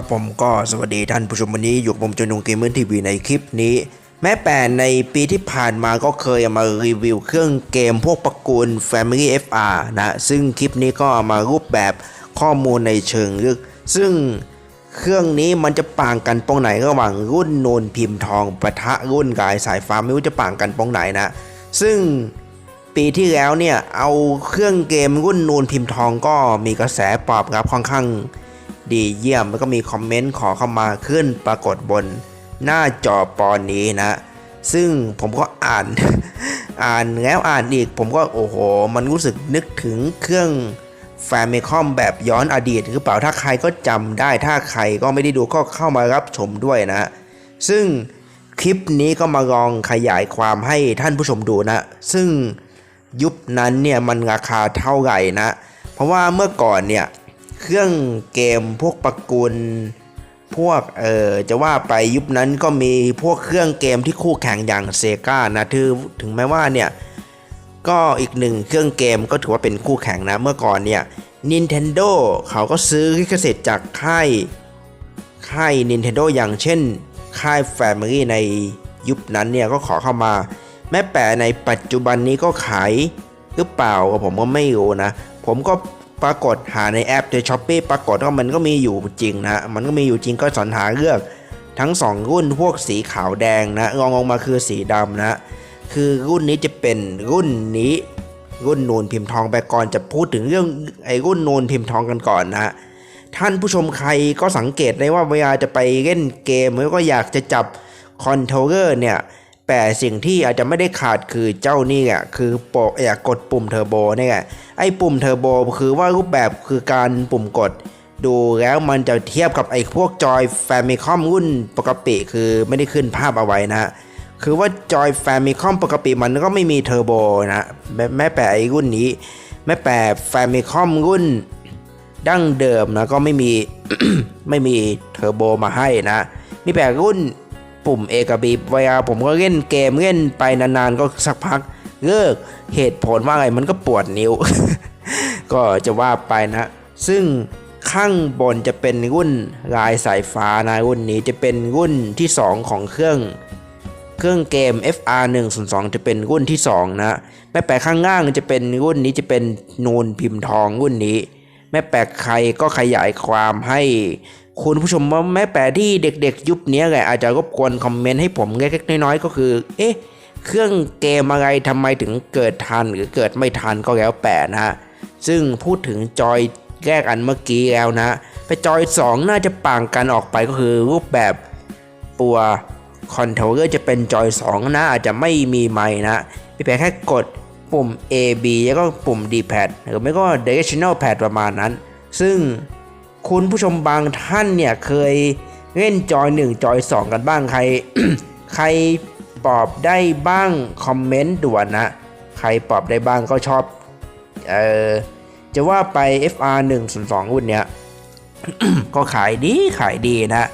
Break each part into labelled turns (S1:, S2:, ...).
S1: ครับผมก็สวัสดีท่านผู้ชมวันนี้อยู่กับผมจนงเกมเมอร์ทีวีในคลิปนี้ แม้แต่ในปีที่ผ่านมาก็เคยมารีวิวเครื่องเกมพวกประกูล Family FR นะซึ่งคลิปนี้ก็ามารูปแบบข้อมูลในเชิงลึก ซึ่งเครื่องนี้มันจะป่างกันตรงไหนระหว่างรุ่นโนนพิมพ์ทองปะทะรุ่นกายสายฟ้าไม่รู้จะป่างกันตรงไหนนะ ซึ่งปีที่แล้วเนี่ยเอาเครื่องเกมรุ่นนูนพิมพ์ทองก็มีกระแสตอบรับค่อนข้าง ดีเยี่ยม แล้วก็มีคอมเมนต์ขอเข้ามาขึ้นปรากฏบนหน้าจอปอนนี้นะ ซึ่งผมก็อ่านอ่านแล้วอ่านอีก ผมก็โอ้โห มันรู้สึกนึกถึงเครื่องแฟมิคอมแบบย้อนอดีตหรือเปล่าถ้าใครก็จำได้ถ้าใครก็ไม่ได้ดูก็เข้ามารับชมด้วยนะ ซึ่งคลิปนี้ก็มาลองขยายความให้ท่านผู้ชมดูนะ ซึ่งยุคนั้นเนี่ยมันราคาเท่าไหร่นะ เพราะว่าเมื่อก่อนเนี่ย เครื่องเกมพวกประกุลพวกเออจะว่าไปยุคนั้นก็มีพวกเครื่องเกมที่คู่แข่งอย่างเซกานะถือถึงแม้ว่าเนี่ยก็อีกหนึ่งเครื่องเกมก็ถือว่าเป็นคู่แข่งนะเมื่อก่อนเนี่ย Nintendo เขาก็ซื้อลิขสิทธิ์จากค่ายค่าย Nintendo อย่างเช่น ค่าย Family ในยุคนั้นเนี่ยก็ขอเข้ามา แม้แต่ในปัจจุบันนี้ก็ขายหรือเปล่าผมก็ไม่รู้นะ ผมก็ ปรากฏหาในแอปในช้อปปีปรากฏว่ามันก็มีอยู่จริงนะมันก็มีอยู่จริงก็สรรหาเลือก ทั้ง 2 รุ่นพวกสีขาวแดงนะรองลงมาคือสีดำนะคือรุ่นนี้จะเป็นรุ่นนี้ รุ่นนูนพิมพ์ทองไปก่อนจะพูดถึงเรื่องไอ้รุ่นนูนพิมพ์ทองกันก่อนนะท่านผู้ชมใครก็สังเกตได้ว่าเวลาจะไปเล่นเกมแล้วก็อยากจะจับคอนโทรลเลอร์เนี่ย แต่สิ่งที่อาจจะไม่ได้ขาดคือเจ้านี่อะคือปะอยากดปุ่มเทอร์โบเนี่ยไอ้ปุ่มเทอร์โบคือว่ารูปแบบคือการปุ่มกด ดูแล้วมันจะเทียบกับไอ้พวกจอยแฟมิคอมรุ่นปกติคือไม่ได้ขึ้นภาพเอาไว้นะคือว่าจอยแฟมิคอมปกติมันก็ไม่มีเทอร์โบนะแม้แม้แต่ไอ้รุ่นนี้ แม้แต่แฟมิคอมรุ่นดั้งเดิมนะก็ไม่มีไม่มีเทอร์โบมาให้นะมีแต่รุ่น ปุ่ม A กับ B เวลาผมก็เล่นเกมเล่นไปนานๆก็สักพักเลิกเหตุผลว่าอะไรมันก็ปวดนิ้ว ก็จะว่าไปนะ ซึ่งข้างบนจะเป็นรุ่นลายสายฟ้านะรุ่นนี้จะเป็นรุ่นที่ 2 ของเครื่อง เครื่องเกม FR 1 0 2จะเป็นรุ่นที่ 2 นะแม้แต่ข้างล่างจะเป็นรุ่นนี้จะเป็นนูนพิมพ์ทองรุ่นนี้ แม่แปลกใครก็ขยายความให้ คุณผู้ชมว่าแม่แปลที่เด็กๆ ยุคนี้แหละอาจจะรบกวนคอมเมนต์ให้ผมเล็กๆน้อยๆก็คือ เอ๊ะ เครื่องเกมอะไรทำไมถึงเกิดทันหรือเกิดไม่ทันก็แล้วแต่นะฮะ ซึ่งพูดถึงจอยแรกอันเมื่อกี้แล้วนะไปจอย 2 น่าจะต่างกันออกไปก็คือรูปแบบตัวคอนโทรลเลอร์จะเป็นจอย 2 นะอาจจะไม่มีไม้นะพี่แปลแค่กดปุ่ม A B แล้วก็ปุ่ม D pad หรือไม่ก็ directional pad ประมาณนั้น ซึ่ง คุณผู้ชมบางท่านเนี่ยเคยเล่นจอย 1 จอย 2 กันบ้างใคร ใครตอบได้บ้างคอมเมนต์ด่วนนะ ใครตอบได้บ้างก็ชอบเออจะว่าไป FR 1 0 2รุ่นเนี้ยก็ขายดีขายดีนะ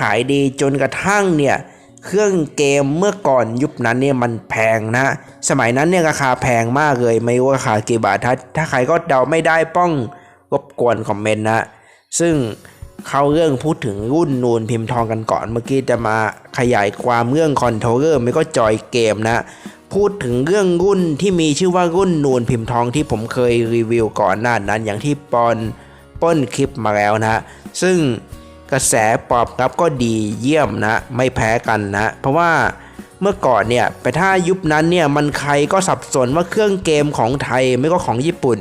S1: ขายดีจนกระทั่งเนี่ยเครื่องเกมเมื่อก่อนยุคนั้นเนี่ยมันแพงนะ สมัยนั้นเนี่ยราคาแพงมากเลย ไม่รู้ราคากี่บาทถ้าถ้าใครก็เดาไม่ได้ป้องรบกวนคอมเมนต์นะ ซึ่งเข้าเรื่องพูดถึงรุ่นนูนพิมพ์ทองกันก่อนเมื่อกี้จะมาขยายความเรื่องคอนโทรเลอร์ไม่ก็จอยเกมนะพูดถึงเรื่องรุ่นที่มีชื่อว่ารุ่นนูนพิมพ์ทองที่ผมเคยรีวิวก่อนหน้านั้นอย่างที่ปอนป้นคลิปมาแล้วนะซึ่งกระแสตอบรับก็ดีเยี่ยมนะไม่แพ้กันนะเพราะว่าเมื่อก่อนเนี่ยไปถ้ายุคนั้นเนี่ยมันใครก็สับสนว่าเครื่องเกมของไทยไม่ก็ของญี่ปุ่น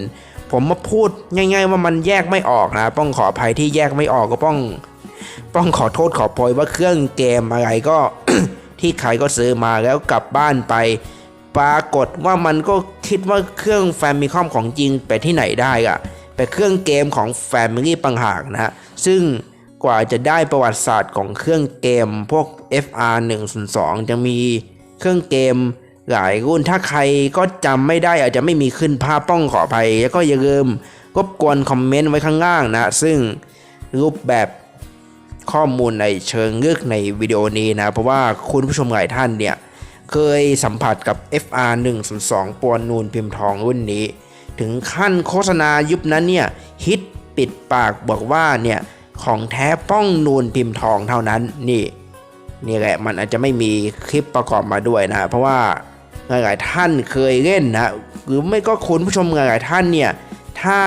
S1: ผมมาพูดง่าย ๆ ว่ามันแยกไม่ออกนะป้องขออภัยที่แยกไม่ออกก็ป้อง ป้องขอโทษขอโพยว่าเครื่องเกมอะไรก็ที่ใครก็ซื้อมาแล้วกลับบ้านไป ปรากฏว่ามันก็คิดว่าเครื่องแฟมิคอมของจริงไปที่ไหนได้อะไปเครื่องเกมของ Family ปังหากนะซึ่งกว่าจะได้ประวัติศาสตร์ของเครื่องเกมพวก FR 1 0 2จะมีเครื่องเกม หลายรุ่นถ้าใครก็จำไม่ได้อาจจะไม่มีขึ้นภาพป้องขออภัย แล้วก็อย่าลืมรบกวนคอมเมนต์ไว้ข้างล่างนะ ซึ่งรูปแบบข้อมูลในเชิงลึกในวิดีโอนี้นะ เพราะว่าคุณผู้ชมหลายท่านเนี่ย เคยสัมผัสกับ FR 1 0 2ปวนนูนพิมพ์ทองรุ่นนี้ ถึงขั้นโฆษณายุคนั้นเนี่ย ฮิตปิดปากบอกว่าเนี่ย ของแท้ป้องนูนพิมพ์ทองเท่านั้นนี่นี่แหละมันอาจจะไม่มีคลิปประกอบมาด้วยนะ เพราะว่า หลายๆท่านเคยเล่นนะหรือไม่ก็คุณผู้ชมหลายๆท่านเนี่ยถ้า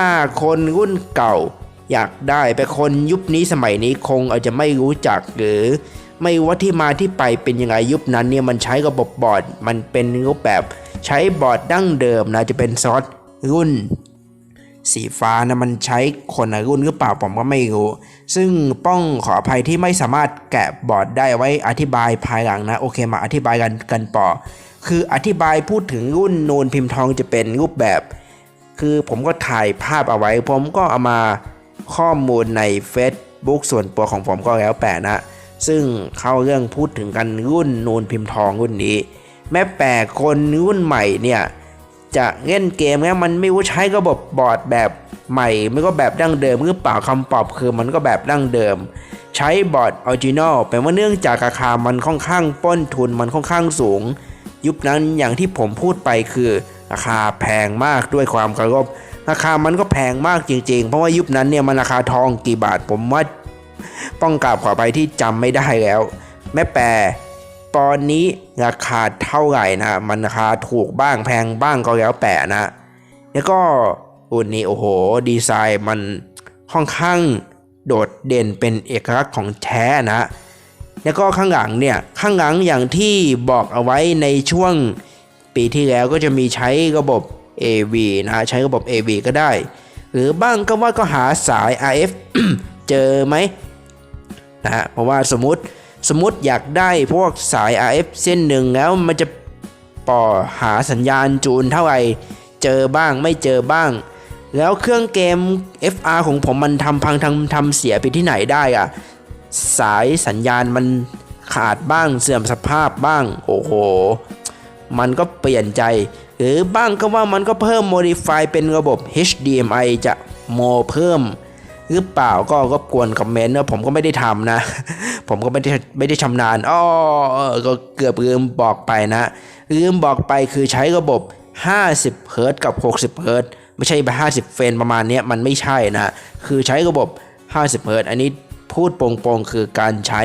S1: คนรุ่นเก่าอยากได้ไปคนยุคนี้สมัยนี้คงอาจจะไม่รู้จักหรือไม่ว่าที่มาที่ไปเป็นยังไงยุคนั้นเนี่ยมันใช้ระบบบอร์ดมันเป็นรูปแบบใช้บอร์ดดั้งเดิมนะจะเป็นซอสรุ่น สีฟ้านะมันใช้คนละรุ่นหรือเปล่าผมก็ไม่รู้ ซึ่งป้องขออภัยที่ไม่สามารถแกะบอร์ดได้ไว้อธิบายภายหลังนะโอเคมาอธิบายกันกันต่อ คืออธิบายพูดถึงรุ่นนูนพิมพ์ทองจะเป็นรูปแบบ คือผมก็ถ่ายภาพเอาไว้ ผมก็เอามาข้อมูลใน Facebook ส่วนตัวของผมก็แล้วแต่นะ ซึ่งเข้าเรื่องพูดถึงกันรุ่นนูนพิมพ์ทองรุ่นนี้ แม้แปลกคนรุ่นใหม่เนี่ยจะเล่นเกมแล้วมันไม่รู้ใช้ระบบบอร์ดแบบใหม่ไม่ก็แบบดั้งเดิมหรือเปล่าคำตอบคือมันก็แบบดั้งเดิม ใช้บอร์ดออริจินอลแปลว่าเนื่องจากราคามันค่อนข้างป้นทุนมันค่อนข้างสูง ยุคนั้นอย่างที่ผมพูดไปคือ ราคาแพงมากด้วยความเคารพราคามันก็แพงมากจริงๆ เพราะว่ายุคนั้นเนี่ยมันราคาทองกี่บาทผมว่าต้องกราบขอไปที่จำไม่ได้แล้ว แม่แปรตอนนี้ราคาเท่าไหร่นะ มันราคาถูกบ้างแพงบ้างก็แล้วแต่นะ แล้วก็อุ่นนี้โอ้โห ดีไซน์มันค่อนข้างโดดเด่นเป็นเอกลักษณ์ของแท้นะ แล้วก็ข้างหลังเนี่ยข้างหลังอย่างที่บอกเอาไว้ในช่วงปีที่แล้วก็จะมีใช้ระบบ AV นะใช้ระบบ AV ก็ได้ หรือบ้างก็ว่าก็หาสาย RF เจอไหมนะฮะเพราะว่าสมมติสมมติอยากได้พวกสาย RF เส้นหนึ่งแล้วมันจะป่อหาสัญญาณจูนเท่าไหร่เจอบ้างไม่เจอบ้าง แล้วเครื่องเกม FR ของผมมันทำพังทำทำเสียไปที่ไหนได้อะ สายสัญญาณมันขาดบ้างเสื่อมสภาพบ้าง โอ้โห มันก็เปลี่ยนใจ หรือบ้างก็ว่ามันก็เพิ่ม modify เป็นระบบ HDMI จะโมเพิ่ม หรือเปล่าก็รบกวนคอมเมนต์นะผมก็ไม่ได้ทำนะ ผมก็ไม่ได้ไม่ได้ชำนาญอ้อก็เกือบลืมบอกไปนะลืมบอกไปคือใช้ระบบ 50เฮิรตซ์กับ 60เฮิรตซ์ไม่ใช่ไป50 เฟรมประมาณนี้มันไม่ใช่นะ คือใช้ระบบ 50เฮิรตซ์อันนี้ พูดโปร่งๆคือการใช้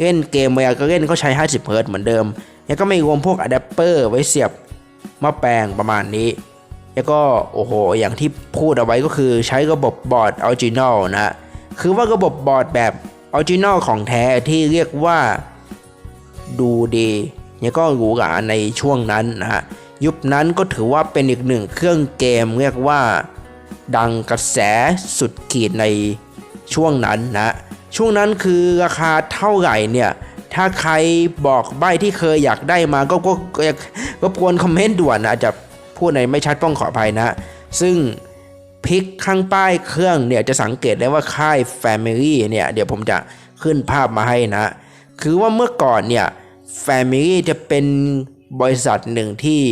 S1: เล่นเกมเวลาก็เล่นก็ใช้ 50 เฮิร์ตเหมือนเดิม แล้วก็ไม่รวมพวกอะแดปเปอร์ไว้เสียบม้อแปลงประมาณนี้ แล้วก็โอ้โห อย่างที่พูดเอาไว้ก็คือใช้ระบบบอร์ดออริจินอลนะ คือว่าระบบบอร์ดแบบออริจินอลของแท้ที่เรียกว่าดูดีแล้วก็หรูหราในช่วงนั้นนะฮะ ยุคนั้นก็ถือว่าเป็นอีกหนึ่งเครื่องเกมเรียกว่าดังกระแสสุดขีดในช่วงนั้นนะ ช่วงนั้นคือราคาเท่าไหร่เนี่ย ถ้าใครบอกใบที่เคยอยากได้มาก็ก็ก็รบกวนคอมเมนต์ด่วนนะอาจจะพูดในไม่ชัดต้องขออภัยนะ ซึ่งพลิกข้างป้ายเครื่องเนี่ยจะสังเกตได้ว่าค่าย Family เนี่ยเดี๋ยวผมจะขึ้นภาพมาให้นะ คือว่าเมื่อก่อนเนี่ย Family จะเป็นบริษัทหนึ่งที่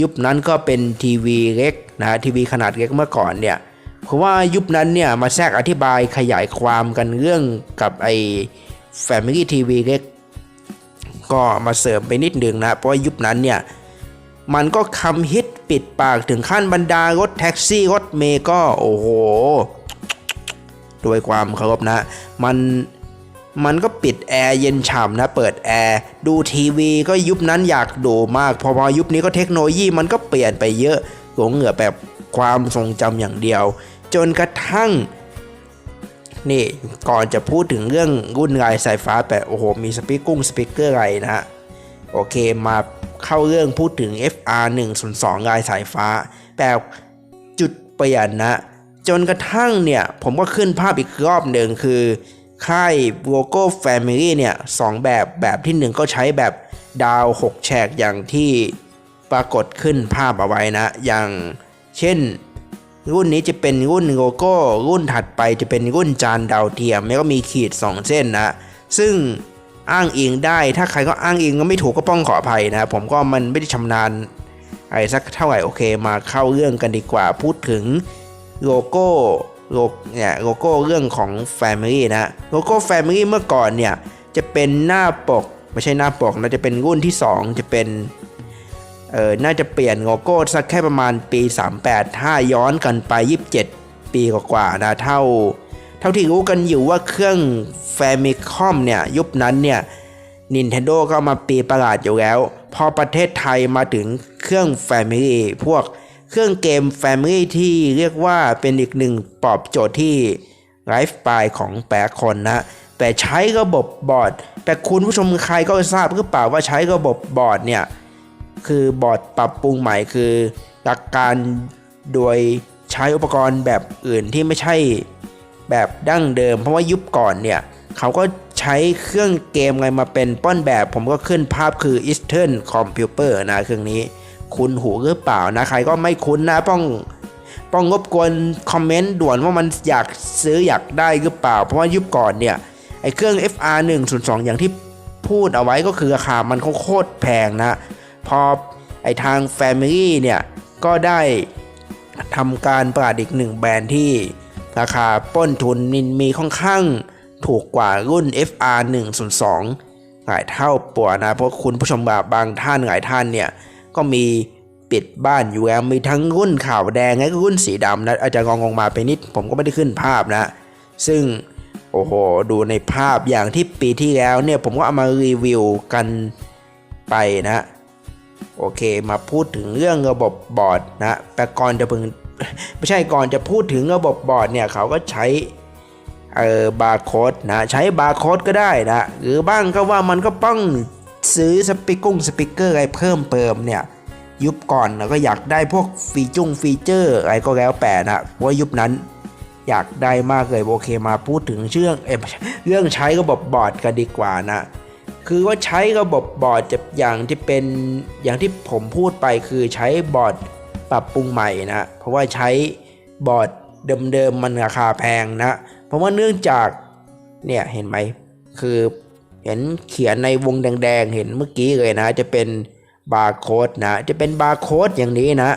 S1: ยุคนั้นก็เป็นทีวีเล็กนะทีวีขนาดเล็กเมื่อก่อนเนี่ย เพราะว่ายุคนั้นเนี่ยมาแทรกอธิบายขยายความกันเรื่องกับไอ้ Family TV เล็ก ก็มาเสริมไปนิดนึงนะ เพราะว่ายุคนั้นเนี่ย มันก็คำฮิตปิดปากถึงขั้นบรรดารถแท็กซี่รถเมย์ก็โอ้โหด้วยความเคารพนะ มันมันก็ปิดแอร์เย็นฉ่ำนะ เปิดแอร์ดูทีวีก็ยุคนั้นอยากดูมาก พอพอยุคนี้ก็เทคโนโลยีมันก็เปลี่ยนไปเยอะหลงเหลือแบบความทรงจำอย่างเดียว จนกระทั่งนี่ก่อนจะพูดถึงเรื่องรุ่นลายสายฟ้าแต่โอ้โห มีสปีกกุ้งสปีกเกอร์ไรนะฮะ โอเคมาเข้าเรื่องพูดถึง FR 1 0 2ลายสายฟ้า แบบจุดเปลี่ยนนะ จนกระทั่งเนี่ย ผมก็ขึ้นภาพอีกรอบหนึ่งคือ ค่ายโลโก้ Family เนี่ยสองแบบแบบที่หนึ่งก็ใช้แบบดาว 6 แฉกอย่างที่ปรากฏขึ้นภาพเอาไว้นะ อย่างเช่น รุ่นนี้จะเป็นรุ่นโลโก้ รุ่นถัดไปจะเป็นรุ่นจานดาวเทียมแล้วก็มีขีด 2 เส้นนะ ซึ่งอ้างอิงได้ถ้าใครก็อ้างอิงก็ไม่ถูกก็ป้องขออภัยนะ ผมก็มันไม่ได้ชำนาญอะไรสักเท่าไหร่โอเคมาเข้าเรื่องกันดีกว่าพูดถึงโลโก้โลเนี่ยโลโก้เรื่องของ Family นะโลโก้ Family เมื่อก่อนเนี่ยจะเป็นหน้าปก ไม่ใช่หน้าปกนะจะเป็นรุ่นที่ 2 จะเป็น เออน่าจะเปลี่ยนโลโก้สักแค่ประมาณปี 38 ถ้าย้อนกันไป 27 ปีกว่าๆนะเท่า เท่าที่รู้กันอยู่ว่าเครื่อง Famicom เนี่ยยุคนั้นเนี่ย Nintendo ก็มาปีประหลาดอยู่แล้ว พอประเทศไทยมาถึงเครื่อง Family พวกเครื่องเกม Family ที่เรียกว่าเป็นอีกหนึ่งปอบโจทย์ที่ไลฟ์สไตล์ของแปรคนนะ แต่ใช้ระบบบอร์ด แต่คุณผู้ชมใครก็ทราบหรือเปล่าว่าใช้ระบบบอร์ดเนี่ย คือบอร์ดปรับปรุงใหม่คือหลักการโดยใช้อุปกรณ์แบบอื่นที่ไม่ใช่แบบดั้งเดิม เพราะว่ายุคก่อนเนี่ยเขาก็ใช้เครื่องเกมอะไรมาเป็นป้อนแบบ ผมก็ขึ้นภาพคือ Eastern Computer นะเครื่องนี้คุณหูหรือเปล่านะ ใครก็ไม่คุ้นนะป้องป้องงบกวนคอมเมนต์ด่วนว่ามันอยากซื้ออยากได้หรือเปล่า เพราะว่ายุคก่อนเนี่ยไอเครื่อง FR 1 0 2อย่างที่พูดเอาไว้ก็คือราคามันโคตรแพงนะ พอไอทาง Family เนี่ยก็ได้ทำการประดิษฐ์หนึ่งแบรนด์ที่ราคาป้นทุนนินมีค่อนข้างถูกกว่ารุ่น FR 1 0 2หลายเท่าปัวนะเพราะคุณผู้ชมบางท่านหลายท่านเนี่ยก็มีปิดบ้านอยู่แล้วมีทั้งรุ่นขาวแดงและรุ่นสีดำนะอาจจะงองงมาไปนิดผมก็ไม่ได้ขึ้นภาพนะ ซึ่งโอ้โหดูในภาพอย่างที่ปีที่แล้วเนี่ยผมก็เอามารีวิวกันไปนะ โอเคมาพูดถึงเรื่องระบบบอร์ดนะแต่ก่อนจะพึงไม่ใช่ก่อนจะพูดถึงระบบบอร์ดเนี่ยเขาก็ใช้เออบาร์โค้ดนะใช้บาร์โค้ดก็ได้นะหรือบ้างก็ว่ามันก็ต้องซื้อสปีกกุ้งสปีกเกอร์อะไรเพิ่มเติมเนี่ยยุคก่อนเราก็อยากได้พวกฟีจุงฟีเจอร์อะไรก็แล้วแต่นะว่ายุคนั้นอยากได้มากเลยโอเคมาพูดถึงเรื่องเออเรื่องใช้ระบบบอร์ดกันดีกว่านะ คือว่าใช้ระบบบอร์ดจะอย่างที่เป็นอย่างที่ผมพูดไปคือใช้บอร์ดปรับปรุงใหม่นะเพราะว่าใช้บอร์ดเดิมๆมันราคาแพงนะ เพราะว่าเนื่องจากเนี่ยเห็นไหมคือเห็นเขียนในวงแดงๆ เห็นเมื่อกี้เลยนะ จะเป็นบาร์โค้ดนะ จะเป็นบาร์โค้ดอย่างนี้นะ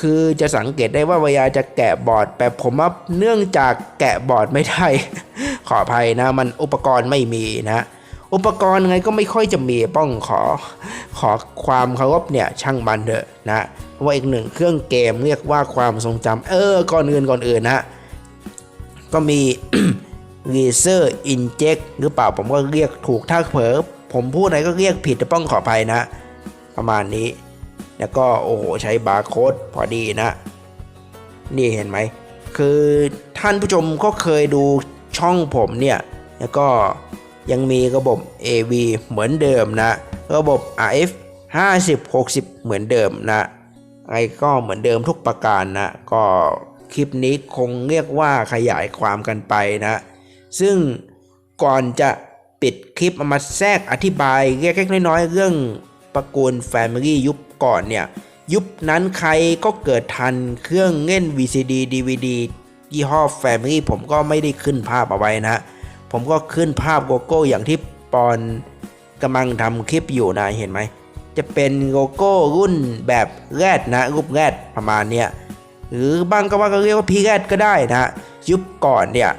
S1: คือจะสังเกตได้ว่าเวลาจะแกะบอร์ด แต่ผมว่าเนื่องจากแกะบอร์ดไม่ได้ ขออภัยนะ มันอุปกรณ์ไม่มีนะ อุปกรณ์ไงก็ไม่ค่อยจะมีป้องขอขอความเคารพเนี่ยช่างมันเถอะนะเพราะว่าอีกหนึ่งเครื่องเกมเรียกว่าความทรงจำเออก่อนอื่นก่อนอื่นนะก็มี Laser Inject หรือเปล่าผมก็เรียกถูกถ้าเผลอผมพูดอะไรก็เรียกผิดจะต้องขออภัยนะ ประมาณนี้ แล้วก็โอ้โหใช้บาร์โค้ดพอดีนะ นี่เห็นไหม คือท่านผู้ชมก็เคยดูช่องผมเนี่ย แล้วก็ ยังมีระบบ AV เหมือนเดิมนะ ระบบ RF 50 60 เหมือนเดิมนะไอก็เหมือนเดิมทุกประการนะ ก็คลิปนี้คงเรียกว่าขยายความกันไปนะ ซึ่งก่อนจะปิดคลิปเอามาแทรกอธิบายเล็กๆน้อยๆเรื่องตระกูล Family ยุคก่อนเนี่ย ยุคนั้นใครก็เกิดทันเครื่องเล่น VCD DVD ยี่ห้อ Family ผมก็ไม่ได้ขึ้นภาพเอาไว้นะ ผมก็ขึ้นภาพโลโก้อย่างที่ปอนกำลังทำคลิปอยู่นะเห็นไหม จะเป็นโลโก้รุ่นแบบแรดนะรูปแรดประมาณเนี้ยหรือบางก็ว่าก็เรียกว่าพีแรดก็ได้นะยุคก่อนเนี่ย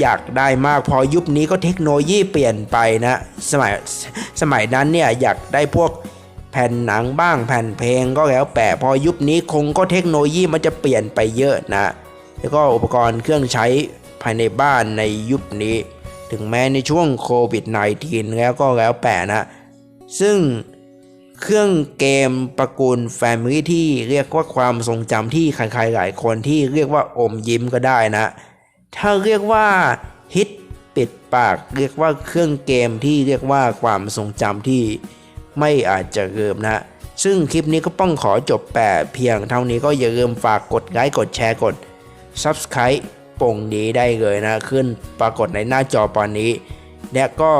S1: อยากได้มากพอยุคนี้ก็เทคโนโลยีเปลี่ยนไปนะสมัยสมัยนั้นเนี่ยอยากได้พวกแผ่นหนังบ้างแผ่นเพลงก็แล้วแต่พอยุคนี้คงก็เทคโนโลยีมันจะเปลี่ยนไปเยอะนะ แล้วก็อุปกรณ์เครื่องใช้ ภายในบ้านในยุคนี้ ถึงแม้ในช่วงโควิด -19 แล้วก็แล้วแต่นะ ซึ่งเครื่องเกมตระกูล Family ที่เรียกว่าความทรงจำที่ใครๆหลายคนที่เรียกว่าอมยิ้มก็ได้นะ ถ้าเรียกว่าฮิตปิดปากเรียกว่าเครื่องเกมที่เรียกว่าความทรงจำที่ไม่อาจจะลืมนะ ซึ่งคลิปนี้ก็ป้องขอจบแปะเพียงเท่านี้ก็อย่าลืมฝากกดไลค์กดแชร์กด Subscribe ปุ่งนี้ได้เลยนะ ขึ้นปรากฏในหน้าจอตอนนี้ และก็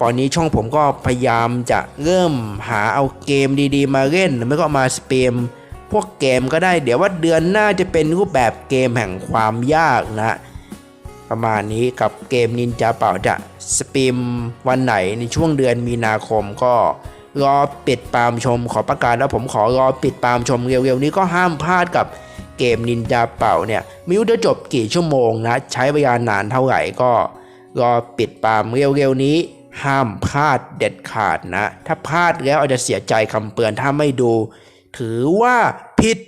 S1: ตอนนี้ช่องผมก็พยายามจะเริ่มหาเอาเกมดีๆ มาเล่นหรือไม่ก็มาสเปมพวกเกมก็ได้เดี๋ยวว่าเดือนหน้าจะเป็นรูปแบบเกมแห่งความยากนะ ประมาณนี้กับเกมนินจาเป่าจะสปีมวันไหนในช่วงเดือนมีนาคมก็รอปิดปามชมขอประกาศแล้วผมขอรอปิดปามชมเร็วๆนี้ก็ห้ามพลาดกับ เกมนินจาเป่าเนี่ยไม่รู้จะจบกี่ชั่วโมงนะใช้เวลานานเท่าไหร่ก็รอปิดปามเร็วๆนี้ ห้ามพลาดเด็ดขาดนะ ถ้าพลาดแล้วอาจจะเสียใจคำเตือนถ้าไม่ดู ถือว่าผิด